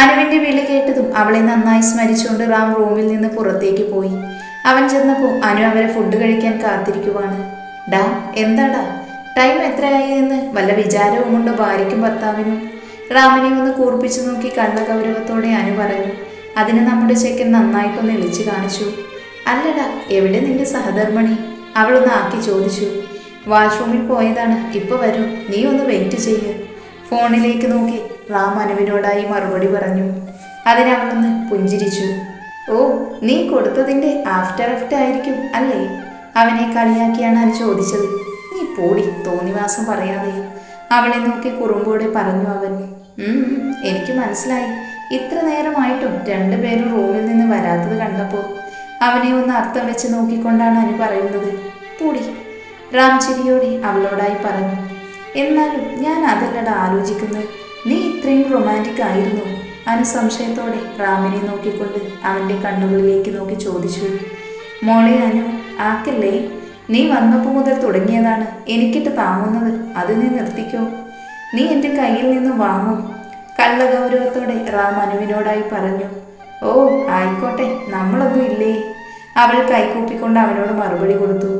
അനുവിന്റെ വിളി കേട്ടതും അവളെ നന്നായി സ്മരിച്ചുകൊണ്ട് റാം റൂമിൽ നിന്ന് പുറത്തേക്ക് പോയി. അവൻ ചെന്നപ്പോൾ അനു അവരെ ഫുഡ് കഴിക്കാൻ കാത്തിരിക്കുവാണ്. ഡാ എന്താടാ? ടൈം എത്രയായി എന്ന് വല്ല വിചാരവുമുണ്ടോ ഭാര്യയ്ക്കും ഭർത്താവിനും? റാമിനെ ഒന്ന് കൂർപ്പിച്ചു നോക്കി കണ്ട ഗൗരവത്തോടെ അനു പറഞ്ഞു അതിന് നമ്മുടെ ചെക്കൻ നന്നായിട്ടൊന്ന് ഇളിച്ചു കാണിച്ചു. അല്ലടാ എവിടെ നിന്റെ സഹധർമ്മണി? അവളൊന്ന് ആക്കി ചോദിച്ചു. വാഷ്റൂമിൽ പോയതാണ് ഇപ്പൊ വരും നീ ഒന്ന് വെയിറ്റ് ചെയ്യൂ. ഫോണിലേക്ക് നോക്കി റാം അനുവിനോടായി മറുപടി പറഞ്ഞു. അതിനവനൊന്ന് പുഞ്ചിരിച്ചു. ഓ നീ കൊടുത്തതിന്റെ ആഫ്റ്റർ എഫക്റ്റ് ആയിരിക്കും അല്ലേ? അവനെ കളിയാക്കിയാണ് അത് ചോദിച്ചത്. നീ പോടി തോന്നിവാസം പറയാതെ. അവളെ നോക്കി കുറുമ്പോടെ പറഞ്ഞു അവൻ. "ഉം, ഉം, എനിക്ക് മനസ്സിലായി. ഇത്ര നേരമായിട്ടും രണ്ടുപേരും റൂമിൽ നിന്ന് വരാത്തത് കണ്ടപ്പോൾ അവനെ ഒന്ന് അർത്ഥം വെച്ച് നോക്കിക്കൊണ്ടാണ് അനു പറയുന്നത്. പൂടി റാം ചിരിയോടെ അവളോടായി പറഞ്ഞു. എന്നാലും ഞാൻ അതല്ലടാ ആലോചിക്കുന്നത്. ഇത്രയും റൊമാന്റിക് ആയിരുന്നു. അനു സംശയത്തോടെ റാമിനെ നോക്കിക്കൊണ്ട് അവന്റെ കണ്ണുകളിലേക്ക് നോക്കി ചോദിച്ചു. മോളെ അനു ആക്കല്ലേ? നീ വന്നപ്പോൾ മുതൽ തുടങ്ങിയതാണ് എനിക്കിട്ട് താങ്ങുന്നത്. അത് നീ നിർത്തിക്കോ. നീ എന്റെ കയ്യിൽ നിന്ന് വാങ്ങും. കള്ള ഗൗരവത്തോടെ റാം അനുവിനോടായി പറഞ്ഞു. ഓ ആയിക്കോട്ടെ നമ്മളൊന്നും ഇല്ലേ? അവൾ കൈകൂപ്പിക്കൊണ്ട് അവനോട് മറുപടി കൊടുത്തു.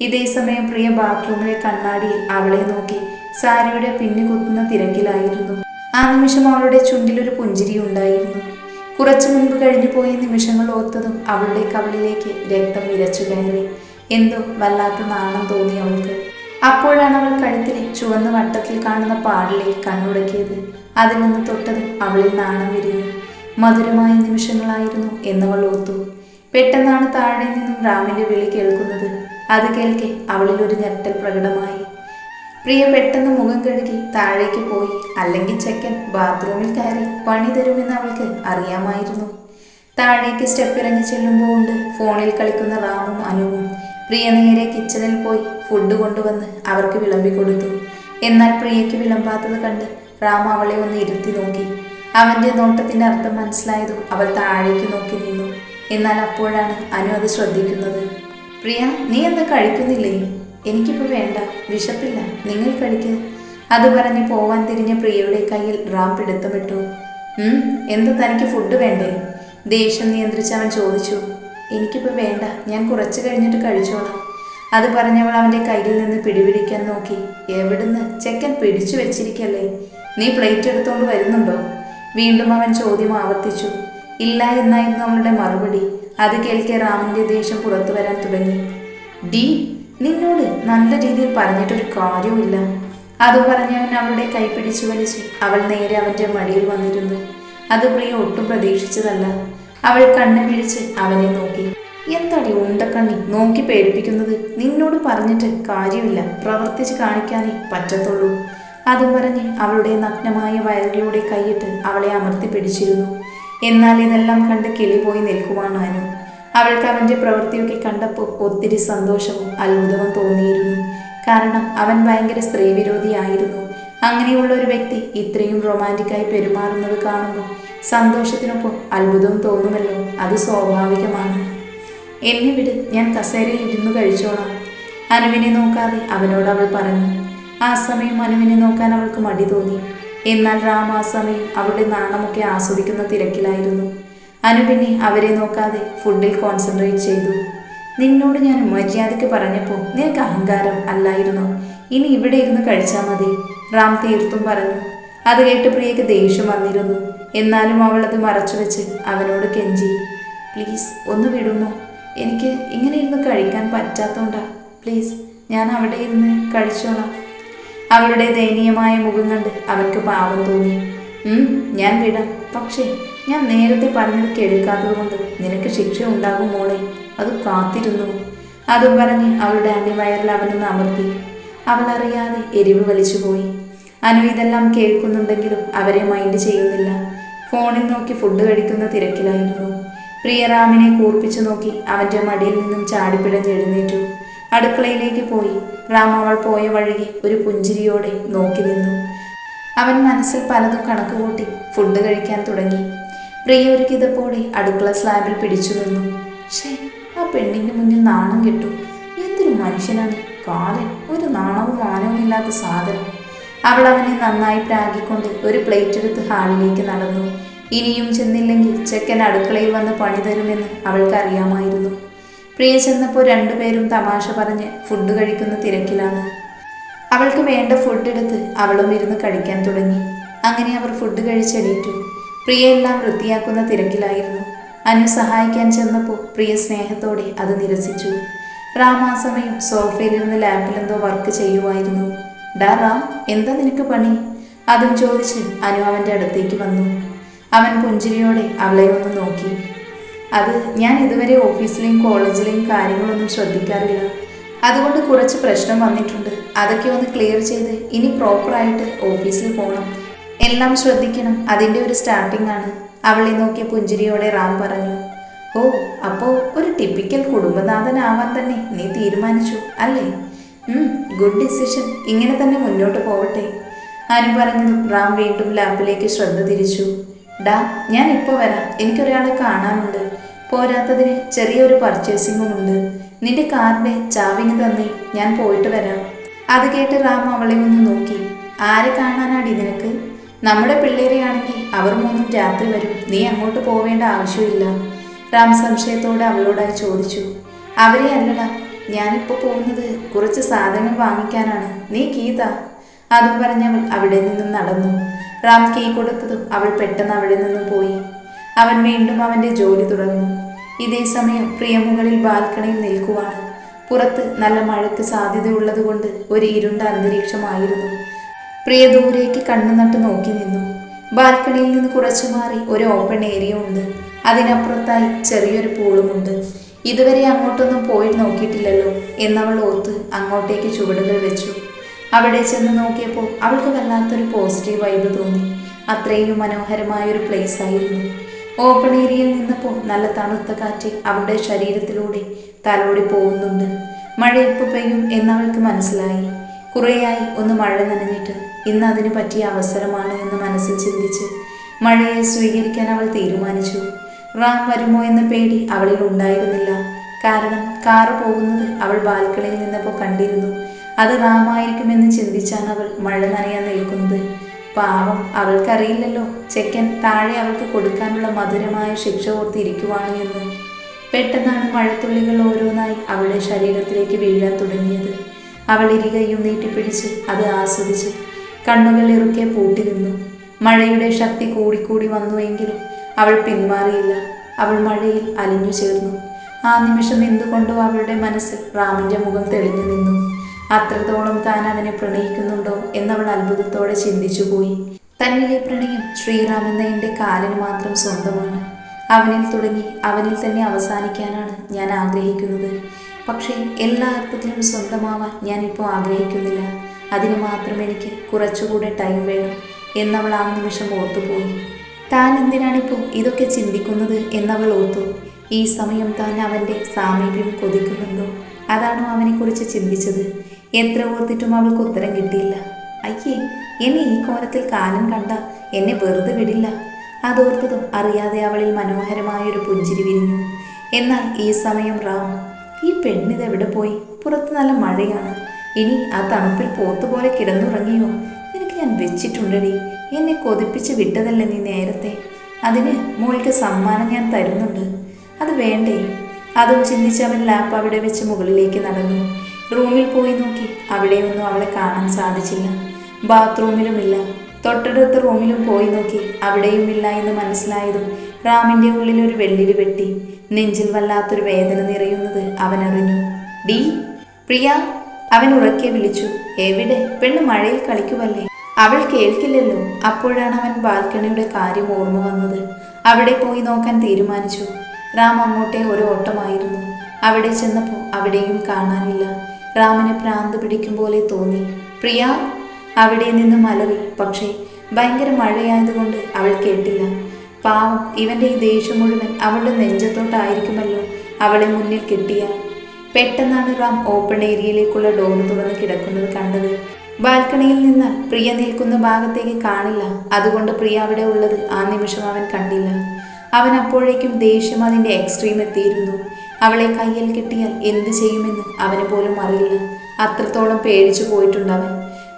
ഇതേ സമയം പ്രിയ ബാത്റൂമിലെ കണ്ണാടിയിൽ അവളെ നോക്കി സാരിയുടെ പിന്നു കുത്തുന്ന തിരക്കിലായിരുന്നു. ആ നിമിഷം അവളുടെ ചുണ്ടിലൊരു പുഞ്ചിരി ഉണ്ടായിരുന്നു. കുറച്ചു മുൻപ് കഴിഞ്ഞു പോയ നിമിഷങ്ങൾ ഓർത്തതും അവളുടെ കവളിലേക്ക് രക്തം വിരച്ചു കയറി. എന്തോ വല്ലാത്ത നാണം തോന്നി അവൾക്ക്. അപ്പോഴാണ് അവൾ കഴുത്തിലെ ചുവന്ന വട്ടത്തിൽ കാണുന്ന പാടിലേക്ക് കണ്ണുടക്കിയത് അതിൽ നിന്ന് തൊട്ടതും അവളിൽ നാണം വിരിഞ്ഞു. മധുരമായ നിമിഷങ്ങളായിരുന്നു എന്നവൾ ഓർത്തു. പെട്ടെന്നാണ് താഴെ നിന്നും റാമിന്റെ വിളി കേൾക്കുന്നത്. അത് കേൾക്കെ അവളിൽ ഒരു ഞെട്ടൽ പ്രകടമായി. പ്രിയ പെട്ടെന്ന് മുഖം കഴുകി താഴേക്ക് പോയി. അല്ലെങ്കിൽ ചെക്കൻ ബാത്റൂമിൽ കയറി പണി തരുമെന്ന് അവൾക്ക് അറിയാമായിരുന്നു. താഴേക്ക് സ്റ്റെപ്പ് ഇറങ്ങി ചെല്ലുമ്പോൾ ഉണ്ട് ഫോണിൽ കളിക്കുന്ന റാമും അനുവും. പ്രിയ നേരെ കിച്ചണിൽ പോയി ഫുഡ് കൊണ്ടുവന്ന് അവർക്ക് വിളമ്പി കൊടുത്തു. എന്നാൽ പ്രിയയ്ക്ക് വിളമ്പാത്തത് കണ്ട് റാം അവളെ ഒന്ന് ഇരുത്തി നോക്കി. അവന്റെ നോട്ടത്തിന്റെ അർത്ഥം മനസ്സിലായതും അവൾ താഴേക്ക് നോക്കി നിന്നു. എന്നാൽ അപ്പോഴാണ് അനു അത് ശ്രദ്ധിക്കുന്നത്. പ്രിയ നീ എന്താ കഴിക്കുന്നില്ലേ? എനിക്കിപ്പോൾ വേണ്ട. വിശപ്പില്ല. നിങ്ങൾ കഴിക്ക്. അത് പറഞ്ഞ് പോവാൻ തിരിഞ്ഞ പ്രിയയുടെ കയ്യിൽ റാം പിടുത്തമിട്ടു എന്താ തനിക്ക് ഫുഡ് വേണ്ടേ? ദേഷ്യം നിയന്ത്രിച്ച് അവൻ ചോദിച്ചു. എനിക്കിപ്പോൾ വേണ്ട. ഞാൻ കുറച്ച് കഴിഞ്ഞിട്ട് കഴിച്ചോളാം. അത് പറഞ്ഞവൾ അവന്റെ കയ്യിൽ നിന്ന് പിടിപിടിക്കാൻ നോക്കി. എവിടുന്ന്? ചെക്കൻ പിടിച്ചു വെച്ചിരിക്കല്ലേ? നീ പ്ലേറ്റ് എടുത്തോണ്ട് വരുന്നുണ്ടോ? വീണ്ടും അവൻ ചോദ്യം ആവർത്തിച്ചു. ഇല്ല എന്നായിരുന്നു അവളുടെ മറുപടി. അത് കേൾക്കെ റാമിന്റെ ദേഷ്യം പുറത്തു വരാൻ തുടങ്ങി. ഡി നിന്നോട് നല്ല രീതിയിൽ പറഞ്ഞിട്ടൊരു കാര്യവുമില്ല. അത് പറഞ്ഞവൻ അവളുടെ കൈ പിടിച്ചു വലിച്ച് അവൾ നേരെ അവന്റെ മടിയിൽ വന്നിരുന്നു. അത് പ്രിയ ഒട്ടും പ്രതീക്ഷിച്ചതല്ല. അവൾ കണ്ണു പിഴിച്ച് അവനെ നോക്കി. എന്താടി ഉണ്ടക്കണ്ണി നോക്കി പേടിപ്പിക്കുന്നത്? നിന്നോട് പറഞ്ഞിട്ട് കാര്യമില്ല. പ്രവർത്തിച്ച് കാണിക്കാനേ പറ്റത്തുള്ളൂ. അതും പറഞ്ഞ് അവളുടെ നഗ്നമായ വയറിലൂടെ കൈയിട്ട് അവളെ അമർത്തി പിടിച്ചിരുന്നു. എന്നാൽ ഇതെല്ലാം കണ്ട് കിളി പോയി നിൽക്കുവാണ് അനു. അവൾക്ക് അവന്റെ പ്രവൃത്തിയൊക്കെ കണ്ടപ്പോൾ ഒത്തിരി സന്തോഷവും അത്ഭുതവും തോന്നിയിരുന്നു. കാരണം അവൻ ഭയങ്കര സ്ത്രീവിരോധിയായിരുന്നു. അങ്ങനെയുള്ള ഒരു വ്യക്തി ഇത്രയും റൊമാന്റിക്കായി പെരുമാറുന്നത് കാണുമ്പോൾ സന്തോഷത്തിനൊപ്പം അത്ഭുതവും തോന്നുമല്ലോ. അത് സ്വാഭാവികമാണ്. എന്നെ വിട് ഞാൻ കസേരയിൽ ഇരുന്ന് കഴിച്ചോളാം അനുവിനെ നോക്കാതെ അവനോട് അവൾ പറഞ്ഞു. ആ സമയം അനുവിനെ നോക്കാൻ അവൾക്ക് മടി തോന്നി. എന്നാൽ റാം ആ സമയം അവളുടെ നാണമൊക്കെ ആസ്വദിക്കുന്ന തിരക്കിലായിരുന്നു. അനു പിന്നെ അവരെ നോക്കാതെ ഫുഡിൽ കോൺസെൻട്രേറ്റ് ചെയ്തു. നിന്നോട് ഞാൻ മര്യാദയ്ക്ക് പറഞ്ഞപ്പോൾ നിനക്ക് അഹങ്കാരം അല്ലായിരുന്നു? ഇനി ഇവിടെ ഇരുന്ന് കഴിച്ചാൽ മതി റാം തീർത്തും പറഞ്ഞു. അത് കേട്ട് പ്രിയക്ക് ദേഷ്യം വന്നിരുന്നു. എന്നാലും അവൾ അത് മറച്ചു വെച്ച് അവനോട് കെഞ്ചി. പ്ലീസ് ഒന്ന് വിടുമോ എനിക്ക് ഇങ്ങനെ ഇരുന്ന് കഴിക്കാൻ പറ്റാത്തോണ്ടാ. പ്ലീസ് ഞാൻ അവിടെ ഇരുന്ന് കഴിച്ചോളാം. അവളുടെ ദയനീയമായ മുഖം കണ്ട് അവൾക്ക് പാവം തോന്നി. ഞാൻ വിടാം. പക്ഷേ ഞാൻ നേരത്തെ പറഞ്ഞത് കേൾക്കാത്തത് കൊണ്ട് നിനക്ക് ശിക്ഷ ഉണ്ടാകും മോളെ. അത് കാത്തിരുന്നു. അതും പറഞ്ഞ് അവളുടെ അണിവയറിൽ അവനൊന്ന് അമർത്തി. അവൾ അറിയാതെ എരിവ് വലിച്ചുപോയി അനു ഇതെല്ലാം കേൾക്കുന്നുണ്ടെങ്കിലും അവരെ മൈൻഡ് ചെയ്യുന്നില്ല. ഫോണിൽ നോക്കി ഫുഡ് കഴിക്കുന്ന തിരക്കിലായിരുന്നു. പ്രിയറാമിനെ കൂർപ്പിച്ചു നോക്കി അവന്റെ മടിയിൽ നിന്നും ചാടിപ്പിടഞ്ഞ് എഴുന്നേറ്റു. അടുക്കളയിലേക്ക് പോയി. റാം അവൾ പോയ വഴിയെ ഒരു പുഞ്ചിരിയോടെ നോക്കി നിന്നു. അവൻ മനസ്സിൽ പലതും കണക്ക് കൂട്ടി ഫുഡ് കഴിക്കാൻ തുടങ്ങി. പ്രിയ ഒരു കിതപ്പോടെ അടുക്കള സ്ലാബിൽ പിടിച്ചു നിന്നു. ഷേ ആ പെണ്ണിന്റെ മുന്നിൽ നാണം കിട്ടു. എന്തൊരു മനുഷ്യനാണ്. കാലൻ ഒരു നാണവും മാനവും ഇല്ലാത്ത സാധനം. അവൾ അവനെ നന്നായി പ്രാഗിക്കൊണ്ട് ഒരു പ്ലേറ്റ് എടുത്ത് ഹാളിലേക്ക് നടന്നു. ഇനിയും ചെന്നില്ലെങ്കിൽ ചെക്കൻ അടുക്കളയിൽ വന്ന് പണി തരുമെന്ന് അവൾക്കറിയാമായിരുന്നു. പ്രിയ ചെന്നപ്പോൾ രണ്ടുപേരും തമാശ പറഞ്ഞ് ഫുഡ് കഴിക്കുന്ന തിരക്കിലാണ്. അവൾക്ക് വേണ്ട ഫുഡ് എടുത്ത് അവളും ഇരുന്ന് കഴിക്കാൻ തുടങ്ങി. അങ്ങനെ അവർ ഫുഡ് കഴിച്ചെണീറ്റു. പ്രിയ എല്ലാം വൃത്തിയാക്കുന്ന തിരക്കിലായിരുന്നു. അനു സഹായിക്കാൻ ചെന്നപ്പോൾ പ്രിയ സ്നേഹത്തോടെ അത് നിരസിച്ചു. റാം ആ സമയം സോഫയിലിരുന്ന് ലാമ്പിലെന്തോ വർക്ക് ചെയ്യുമായിരുന്നു ഡാ റാം എന്താ നിനക്ക് പണി? അതും ചോദിച്ച് അനു അവന്റെ അടുത്തേക്ക് വന്നു. അവൻ പുഞ്ചിരിയോടെ അവളെ ഒന്ന് നോക്കി. അത് ഞാൻ ഇതുവരെ ഓഫീസിലെയും കോളേജിലെയും കാര്യങ്ങളൊന്നും ശ്രദ്ധിക്കാറില്ല. അതുകൊണ്ട് കുറച്ച് പ്രശ്നം വന്നിട്ടുണ്ട്. അതൊക്കെ ഒന്ന് ക്ലിയർ ചെയ്ത് ഇനി പ്രോപ്പറായിട്ട് ഓഫീസിൽ പോകണം എല്ലാം ശ്രദ്ധിക്കണം. അതിന്റെ ഒരു സ്റ്റാർട്ടിംഗ് ആണ്. അവളെ നോക്കിയ പുഞ്ചിരിയോടെ റാം പറഞ്ഞു ഓ അപ്പോ ഒരു ടിപ്പിക്കൽ കുടുംബനാഥനാവാൻ തന്നെ നീ തീരുമാനിച്ചു അല്ലേ? ഗുഡ് ഡിസിഷൻ ഇങ്ങനെ തന്നെ മുന്നോട്ട് പോവട്ടെ. അനു പറഞ്ഞു റാം വീണ്ടും ലാപ്പിലേക്ക് ശ്രദ്ധ തിരിച്ചു. ഡാ ഞാൻ ഇപ്പോൾ വരാം. എനിക്കൊരാളെ കാണാനുണ്ട്. പോരാത്തതിന് ചെറിയൊരു പർച്ചേസിങ്ങും ഉണ്ട്. നിന്റെ കാറിന്റെ ചാവിങ് തന്നെ ഞാൻ പോയിട്ട് വരാം. അത് കേട്ട് റാം അവളെ ഒന്ന് നോക്കി. ആരെ കാണാനാടി നിനക്ക്? നമ്മുടെ പിള്ളേരെയാണെങ്കിൽ അവർ മൂന്നും രാത്രി വരും. നീ അങ്ങോട്ട് പോവേണ്ട ആവശ്യമില്ല. റാം സംശയത്തോടെ അവളോടായി ചോദിച്ചു. അവരെ അല്ലടാ ഞാനിപ്പോൾ പോകുന്നത് കുറച്ച് സാധനങ്ങൾ വാങ്ങിക്കാനാണ്. നീ കീത. അതും പറഞ്ഞവൾ അവിടെ നിന്നും നടന്നു. റാം കീ കൊടുത്തതും അവൾ പെട്ടെന്ന് അവിടെ നിന്നും പോയി. അവൻ വീണ്ടും അവന്റെ ജോലി തുടർന്നു. ഇതേ സമയം പ്രിയമുകളിൽ ബാൽക്കണിയിൽ നിൽക്കുവാണ്. പുറത്ത് നല്ല മഴയ്ക്ക് സാധ്യതയുള്ളതുകൊണ്ട് ഒരു ഇരുണ്ട അന്തരീക്ഷമായിരുന്നു. പ്രിയ ദൂരേക്ക് കണ്ണു നട്ട് നോക്കി നിന്നു. ബാൽക്കണിയിൽ നിന്ന് കുറച്ചു മാറി ഒരു ഓപ്പൺ ഏരിയ ഉണ്ട്. അതിനപ്പുറത്തായി ചെറിയൊരു പൂളുമുണ്ട് ഇതുവരെ അങ്ങോട്ടൊന്നും പോയി നോക്കിയിട്ടില്ലല്ലോ എന്നവൾ ഓർത്ത് അങ്ങോട്ടേക്ക് ചുവടുകൾ വെച്ചു. അവിടെ ചെന്ന് നോക്കിയപ്പോൾ അവൾക്ക് വല്ലാത്തൊരു പോസിറ്റീവ് വൈബ് തോന്നി. അത്രയും മനോഹരമായ ഒരു പ്ലേസ് ആയിരുന്നു ഓപ്പൺ ഏരിയയിൽ നിന്നപ്പോൾ നല്ല തണുത്ത കാറ്റ് അവളുടെ ശരീരത്തിലൂടെ തലോടി പോകുന്നുണ്ട്. മഴ ഇപ്പോൾ പെയ്യും എന്നവൾക്ക് മനസ്സിലായി. കുറേയായി ഒന്ന് മഴ നനഞ്ഞിട്ട് ഇന്ന് അതിന് പറ്റിയ അവസരമാണ് എന്ന് മനസ്സിൽ ചിന്തിച്ച് മഴയെ സ്വീകരിക്കാൻ അവൾ തീരുമാനിച്ചു. റാം വരുമോ എന്ന പേടി അവളിൽ ഉണ്ടായിരുന്നില്ല. കാരണം കാറ് പോകുന്നത് അവൾ ബാൽക്കണിയിൽ നിന്നപ്പോൾ കണ്ടിരുന്നു. അത് റാമായിരിക്കുമെന്ന് ചിന്തിച്ചാണ് അവൾ മഴ നനയാൻ നിൽക്കുന്നത്. പാവം അവൾക്കറിയില്ലല്ലോ ചെക്കൻ താഴെ അവൾക്ക് കൊടുക്കാനുള്ള മധുരമായ ശിക്ഷ ഓർത്തിരിക്കുവാണ് എന്ന്. പെട്ടെന്നാണ് മഴത്തുള്ളികൾ ഓരോന്നായി അവളുടെ ശരീരത്തിലേക്ക് വീഴാൻ തുടങ്ങിയത്. അവൾ ഇരികയും നീട്ടിപ്പിടിച്ച് അത് ആസ്വദിച്ച് കണ്ണുകൾ ഇറുക്കെ പൂട്ടി നിന്നു. മഴയുടെ ശക്തി കൂടിക്കൂടി വന്നുവെങ്കിലും അവൾ പിന്മാറിയില്ല. അവൾ മഴയിൽ അലിഞ്ഞു ചേർന്നു. ആ നിമിഷം എന്തുകൊണ്ടോ അവളുടെ മനസ്സിൽ റാമിന്റെ മുഖം തെളിഞ്ഞു നിന്നു. അത്രത്തോളം താൻ അവനെ പ്രണയിക്കുന്നുണ്ടോ എന്നവൾ അത്ഭുതത്തോടെ ചിന്തിച്ചുപോയി തന്നിലെ പ്രണയം ശ്രീറാം എന്ന എന്റെ കാലിന് മാത്രം സ്വന്തമാണ്. അവനിൽ തുടങ്ങി അവനിൽ തന്നെ അവസാനിക്കാനാണ് ഞാൻ ആഗ്രഹിക്കുന്നത്. പക്ഷേ എല്ലാ അർത്ഥത്തിലും സ്വന്തമാവാൻ ഞാനിപ്പോൾ ആഗ്രഹിക്കുന്നില്ല. അതിന് മാത്രം എനിക്ക് കുറച്ചുകൂടെ ടൈം വേണം എന്നവൾ ആ നിമിഷം ഓർത്തുപോയി. താൻ എന്തിനാണിപ്പോൾ ഇതൊക്കെ ചിന്തിക്കുന്നത് എന്നവൾ ഓർത്തു. ഈ സമയം താൻ അവന്റെ സാമീപ്യം കൊതിക്കുന്നുണ്ടോ? അതാണോ അവനെക്കുറിച്ച് ചിന്തിച്ചത്? എത്ര ഓർത്തിട്ടും അവൾക്ക് ഉത്തരം കിട്ടിയില്ല. അയ്യേ എന്നെ ഈ കോലത്തിൽ കാലം കണ്ട എന്നെ വെറുതെ വിടില്ല. അതോർത്തതും അറിയാതെ അവളിൽ മനോഹരമായൊരു പുഞ്ചിരി വിരിഞ്ഞു. എന്നാൽ ഈ സമയം റാം ഈ പെണ്ണിതെവിടെ പോയി? പുറത്ത് നല്ല മഴയാണ്. ഇനി ആ തണുപ്പിൽ പോത്തുപോലെ കിടന്നുറങ്ങിയോ? നിനക്ക് ഞാൻ വെച്ചിട്ടുണ്ടടി. എന്നെ കൊതിപ്പിച്ച് വിട്ടതല്ലേ നീ നേരത്തെ. അതിന് മോൾക്ക് സമ്മാനം ഞാൻ തരുന്നുണ്ട്. അത് വേണ്ടേ? അതും ചിന്തിച്ച് അവൻ ലാപ്പ് അവിടെ വെച്ച് മുകളിലേക്ക് നടന്നു. റൂമിൽ പോയി നോക്കി. അവിടെയൊന്നും അവളെ കാണാൻ സാധിച്ചില്ല. ബാത്റൂമിലുമില്ല. തൊട്ടടുത്ത റൂമിലും പോയി നോക്കി. അവിടെയുമില്ല എന്ന് മനസ്സിലായതും റാമിന്റെ ഉള്ളിൽ ഒരു വെള്ളിരി വെട്ടി. നെഞ്ചിൽ വല്ലാത്തൊരു വേദന നിറയുന്നത് അവൻ അറിഞ്ഞു ഡി പ്രിയ അവൻ ഉറക്കെ വിളിച്ചു. എവിടെ? പെണ്ണ് മഴയിൽ കളിക്കുവല്ലേ അവൾ കേൾക്കില്ലല്ലോ. അപ്പോഴാണ് അവൻ ബാൽക്കണിയുടെ കാര്യം ഓർമ്മ വന്നത്. അവിടെ പോയി നോക്കാൻ തീരുമാനിച്ചു. റാം അങ്ങോട്ടെ ഒരു ഓട്ടമായിരുന്നു. അവിടെ ചെന്നപ്പോൾ അവിടെയും കാണാനില്ല. റാമിന് പ്രാന്ത് പിടിക്കും പോലെ തോന്നി. പ്രിയ അവിടെ നിന്ന് മലറി. പക്ഷേ ഭയങ്കര മഴയായതുകൊണ്ട് അവൾ കേട്ടില്ല. പാവം ഇവന്റെ ഈ ദേഷ്യം മുഴുവൻ അവളുടെ നെഞ്ചത്തോട്ടായിരിക്കുമല്ലോ അവളെ മുന്നിൽ കിട്ടിയ പെട്ടെന്നാണ് റാം ഓപ്പൺ ഏരിയയിലേക്കുള്ള ഡോർ തുറന്ന് കിടക്കുന്നത് കണ്ടത്. ബാൽക്കണിയിൽ നിന്ന് പ്രിയ നിൽക്കുന്ന ഭാഗത്തേക്ക് കാണില്ല. അതുകൊണ്ട് പ്രിയ അവിടെ ഉള്ളത് ആ നിമിഷം അവൻ കണ്ടില്ല. അവൻ അപ്പോഴേക്കും ദേഷ്യം അതിന്റെ എക്സ്ട്രീം എത്തിയിരുന്നു. അവളെ കയ്യിൽ കിട്ടിയാൽ എന്ത് ചെയ്യുമെന്ന് അവന് പോലും അറിയില്ല. അത്രത്തോളം പേടിച്ചു പോയിട്ടുണ്ട് അവൻ.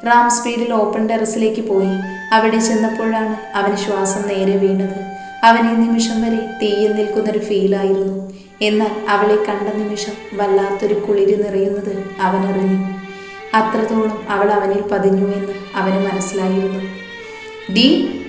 റാം സ്പീഡിൽ ഓപ്പൺ ടെറസിലേക്ക് പോയി. അവിടെ ചെന്നപ്പോഴാണ് അവന് ശ്വാസം നേരെ വീണത്. അവനെ നിമിഷം വരെ തീയിൽ നിൽക്കുന്നൊരു ഫീലായിരുന്നു എന്നാൽ അവളെ കണ്ട നിമിഷം വല്ലാത്തൊരു കുളിര് നിറയുന്നത് അവനറിഞ്ഞു അത്രത്തോളം അവൾ അവനിൽ പതിഞ്ഞു എന്ന് അവന് മനസ്സിലായിരുന്നു. ഡി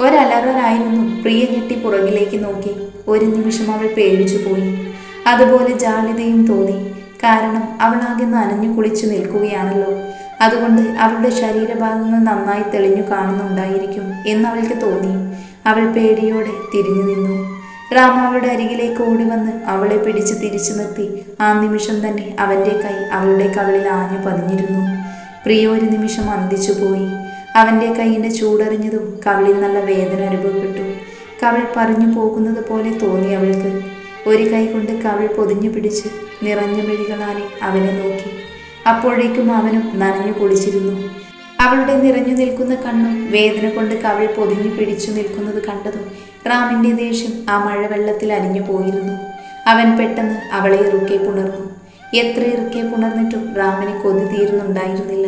ഒരലറലായിരുന്നു. പ്രിയ ഞെട്ടി പുറകിലേക്ക് നോക്കി. ഒരു നിമിഷം അവൾ പേടിച്ചു പോയി. അതുപോലെ ജാളിതയും തോന്നി. കാരണം അവൾ ആകെ നനഞ്ഞു കുളിച്ചു നിൽക്കുകയാണല്ലോ. അതുകൊണ്ട് അവളുടെ ശരീരഭാഗങ്ങൾ നന്നായി തെളിഞ്ഞു കാണുന്നുണ്ടായിരിക്കും എന്ന് അവൾക്ക് തോന്നി. അവൾ പേടിയോടെ തിരിഞ്ഞു നിന്നു. റാം അവളുടെ അരികിലേക്ക് ഓടി വന്ന് അവളെ പിടിച്ച് തിരിച്ചു നിർത്തി. ആ നിമിഷം തന്നെ അവന്റെ കൈ അവളുടെ കവളിൽ ആഞ്ഞു പതിഞ്ഞിരുന്നു. പ്രിയ ഒരു നിമിഷം അന്തിച്ചു പോയി. അവന്റെ കൈയിന്റെ ചൂടറിഞ്ഞതും കവളിൽ നല്ല വേദന അനുഭവപ്പെട്ടു. കവൾ പറഞ്ഞു പോകുന്നത് പോലെ തോന്നി അവൾക്ക്. ഒരു കൈ കൊണ്ട് കവൾ പൊതിഞ്ഞു പിടിച്ച് നിറഞ്ഞ മിഴികളാലെ അവനെ നോക്കി. അപ്പോഴേക്കും അവനും നനഞ്ഞു കുളിച്ചിരുന്നു. അവളുടെ നിറഞ്ഞു നിൽക്കുന്ന കണ്ണും വേദന കൊണ്ട് കവിൾ പൊതിഞ്ഞു പിടിച്ചു നിൽക്കുന്നത് കണ്ടതും റാമിന്റെ ദേഷ്യം ആ മഴവെള്ളത്തിൽ അലിഞ്ഞു പോയിരുന്നു. അവൻ പെട്ടെന്ന് അവളെ ഇറുക്കെ പുണർന്നു. എത്ര ഇറുക്കെ പുണർന്നിട്ടും റാമിന് കൊതി തീരുന്നുണ്ടായിരുന്നില്ല.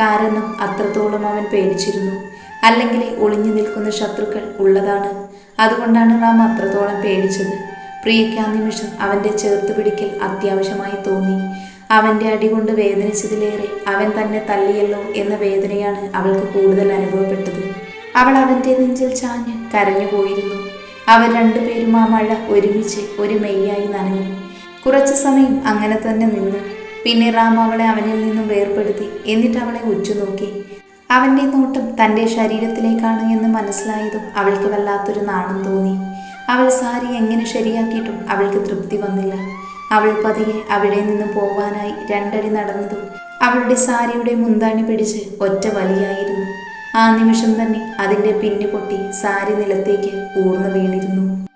കാരണം അത്രത്തോളം അവൻ പേടിച്ചിരുന്നു. അല്ലെങ്കിൽ ഒളിഞ്ഞു നിൽക്കുന്ന ശത്രുക്കൾ ഉള്ളതാണ്. അതുകൊണ്ടാണ് റാം അത്രത്തോളം പേടിച്ചത്. പ്രിയയ്ക്ക് ആ നിമിഷം അവന്റെ ചേർത്ത് പിടിക്കൽ അത്യാവശ്യമായി തോന്നി. അവന്റെ അടി കൊണ്ട് വേദനിച്ചതിലേറെ അവൻ തന്നെ തള്ളിയല്ലോ എന്ന വേദനയാണ് അവൾക്ക് കൂടുതൽ അനുഭവപ്പെട്ടത്. അവൾ അവന്റെ നെഞ്ചിൽ ചാഞ്ഞ് കരഞ്ഞുപോയിരുന്നു. അവർ രണ്ടുപേരും ആ മഴ ഒരുമിച്ച് ഒരു മെയ്യായി നനഞ്ഞു. കുറച്ചു സമയം അങ്ങനെ തന്നെ നിന്ന്. പിന്നെ റാം അവളെ അവനിൽ നിന്നും വേർപ്പെടുത്തി എന്നിട്ട് അവളെ ഉച്ചുനോക്കി അവന്റെ നോട്ടം തന്റെ ശരീരത്തിലേക്കാണ് എന്ന് മനസ്സിലായതും അവൾക്ക് വല്ലാത്തൊരു നാണം തോന്നി. അവൾ സാരി എങ്ങനെ ശരിയാക്കിയിട്ടും അവൾക്ക് തൃപ്തി വന്നില്ല. അവൾ പതിയെ അവിടെ നിന്ന് പോവാനായി രണ്ടടി നടന്നതും അവളുടെ സാരിയുടെ മുന്താണി പിടിച്ച് ഒറ്റ വലിയായിരുന്നു. ആ നിമിഷം തന്നെ അതിന്റെ പിന്നു പൊട്ടി സാരി നിലത്തേക്ക് ഊർന്നു വീണിരുന്നു.